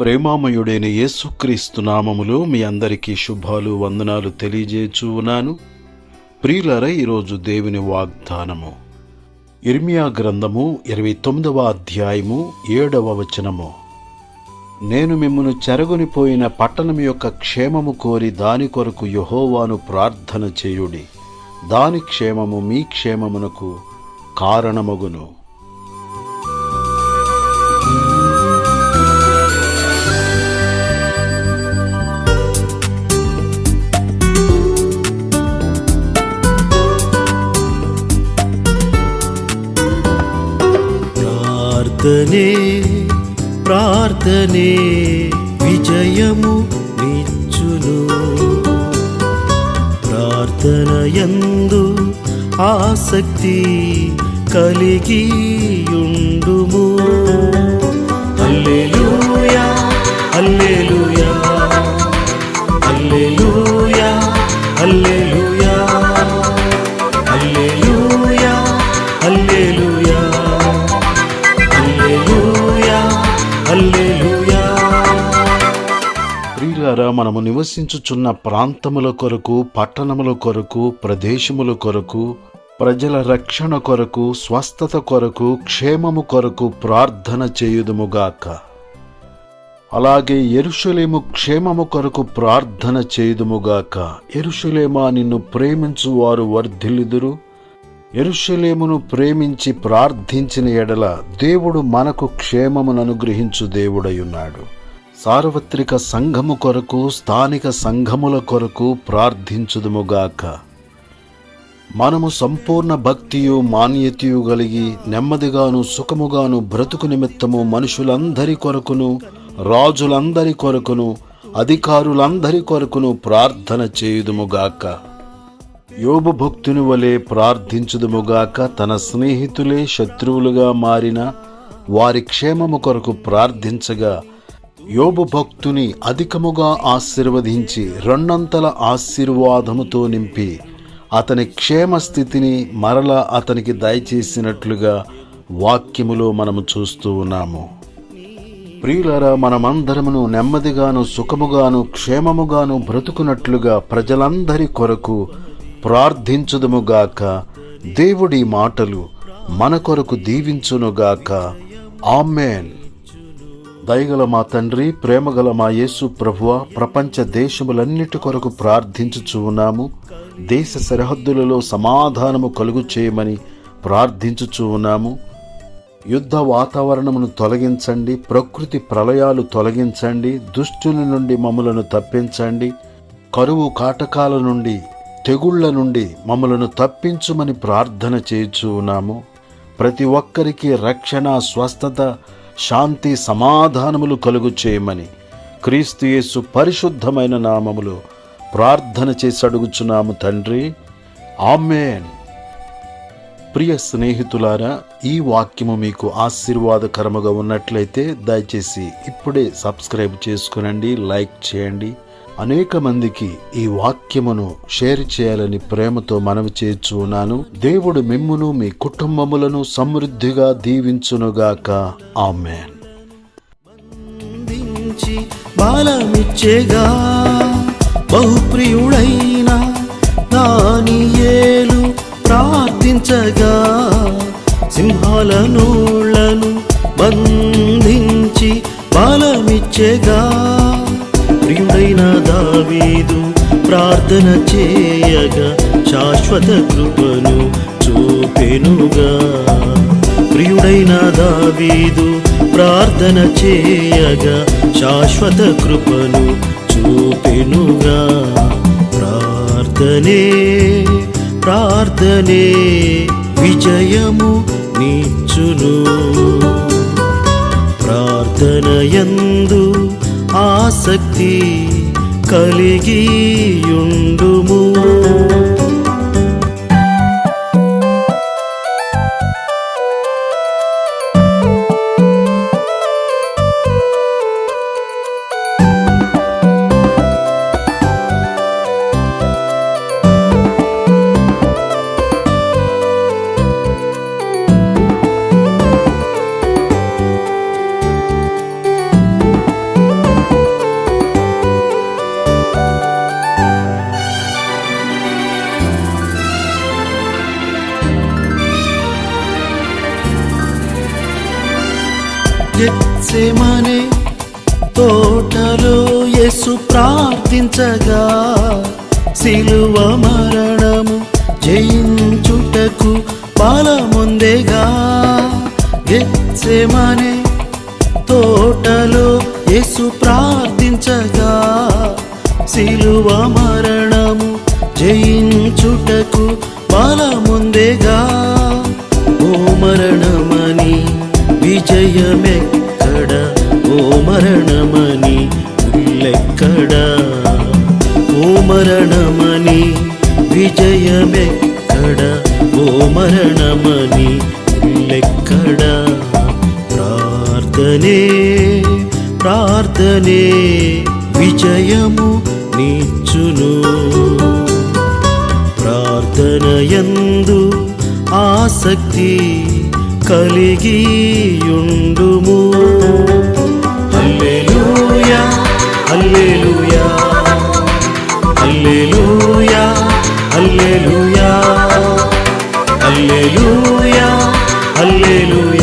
ప్రేమామయుడైన యేసుక్రీస్తు నామములో మీ అందరికీ శుభాలు వందనాలు తెలియజేయచూ ఉన్నాను. ప్రియులర ఈరోజు దేవుని వాగ్దానము. ఇర్మియా గ్రంథము ఇరవై తొమ్మిదవ అధ్యాయము ఏడవ వచనము. నేను మిమ్మను చెరగొనిపోయిన పట్టణం యొక్క క్షేమము కోరి దాని కొరకు యహోవాను ప్రార్థన చేయుడి. దాని క్షేమము మీ క్షేమమునకు కారణమగును. అతనే విజయము నిచ్చును. ప్రార్థన యందు ఆసక్తి కలిగి ఉండుము మనము నివసించుచున్న ప్రాంతముల కొరకు పట్టణముల కొరకు ప్రదేశముల కొరకు ప్రజల రక్షణ కొరకు స్వస్థత కొరకు క్షేమము కొరకు ప్రార్థన చేయుదుముగాక. అలాగే ఎరుషులేము క్షేమము కొరకు ప్రార్థన చేయుదుముగాక. ఎరుషులేమా నిన్ను ప్రేమించు వారు వర్ధిల్లుదురు. ఎరుషులేమును ప్రేమించి ప్రార్థించిన ఎడల దేవుడు మనకు క్షేమమును అనుగ్రహించు దేవుడయున్నాడు సార్వత్రిక సంఘము కొరకు స్థానిక సంఘముల కొరకు ప్రార్థించుదుముగాక. మనము సంపూర్ణ భక్తియు మాన్యతయు కలిగి నెమ్మదిగాను సుఖముగాను బ్రతుకు నిమిత్తము మనుషులందరి కొరకును రాజులందరి కొరకును అధికారులందరి కొరకును ప్రార్థన చేయుదుముగాక. యోబు భక్తుని వలె ప్రార్థించుదుముగాక తన స్నేహితులే శత్రువులుగా మారిన వారి క్షేమము కొరకు ప్రార్థించగా యోబు భక్తుని అధికముగా ఆశీర్వదించి రెండంతల ఆశీర్వాదముతో నింపి అతని క్షేమ స్థితిని మరల అతనికి దయచేసినట్లుగా వాక్యములో మనము చూస్తూ ఉన్నాము. ప్రియులరా మనమందరమును నెమ్మదిగాను సుఖముగాను క్షేమముగాను బ్రతుకున్నట్లుగా ప్రజలందరి కొరకు ప్రార్థించుదుముగాక దేవుడి మాటలు మన కొరకు దీవించునుగాక ఆమెన్. దయగల మా తండ్రి ప్రేమగల మా యేసు ప్రభువ? ప్రపంచ దేశములన్నిటి కొరకు ప్రార్థించుచు ఉన్నాము. దేశ సరిహద్దులలో సమాధానము కలుగు చేయమని ప్రార్థించుచు ఉన్నాము. యుద్ధ వాతావరణమును తొలగించండి ప్రకృతి ప్రళయాలు తొలగించండి దుష్టుల నుండి మమ్మలను తప్పించండి కరువు కాటకాల నుండి తెగుళ్ళ నుండి మమ్మలను తప్పించుమని ప్రార్థన చేయుచు ఉన్నాము. ప్రతి ఒక్కరికి రక్షణ స్వస్థత శాంతి సమాధానములు కలుగు చేయమని క్రీస్తుయేసు పరిశుద్ధమైన నామములో ప్రార్థన చేసి అడుగుచున్నాము తండ్రి. ఆమెన్. ప్రియ స్నేహితులారా ఈ వాక్యము మీకు ఆశీర్వాదకరముగా ఉన్నట్లయితే దయచేసి ఇప్పుడే సబ్స్క్రైబ్ చేసుకునండి లైక్ చేయండి. అనేక మందికి ఈ వాక్యమును షేర్ చేయాలని ప్రేమతో మనవి చేర్చున్నాను దేవుడు మిమ్మును మీ కుటుంబములను సమృద్ధిగా దీవించునుగాక. ఆమెన్. అందించి బాలమిచ్చేగా బహుప్రియుడైన దానియేలు ప్రార్థించగా సింహాల నూళ్ళను బంధించి బలమిచ్చేగా. ప్రియుడైన దావీదు ప్రార్థన చేయగా శాశ్వత కృపను చూపెనుగా. ప్రియుడైన దావీదు ప్రార్థన చేయగా శాశ్వత కృపను చూపెనుగా. ప్రార్థనే ప్రార్థనే విజయము నిచ్చును ప్రార్థన యందు ఆసక్తి కలిగి ఉండుము గెత్సెమనే తోటలో యేసు ప్రార్థించగా సిలువ మరణము జయించుటకు బలముందేగా. గెత్సెమనే తోటలో యేసు ప్రార్థించగా సిలువ మరణము జయించుటకు బలముందేగా. ఓ మరణమని విజయమెక్కడ ఓ మరణమని ఉల్లెక్కడ? ఓ మరణమని విజయమెక్కడ? ఓ మరణమని ఉల్లెక్కడ? ప్రార్థనే ప్రార్థనే విజయము నిచ్చును ప్రార్థనయందు ఆసక్తి కలిగియుండుము. అల్లెలుయా అల్లెలుయా అల్లెలుయా అల్లెలుయా అల్లెలుయా అల్లెలుయా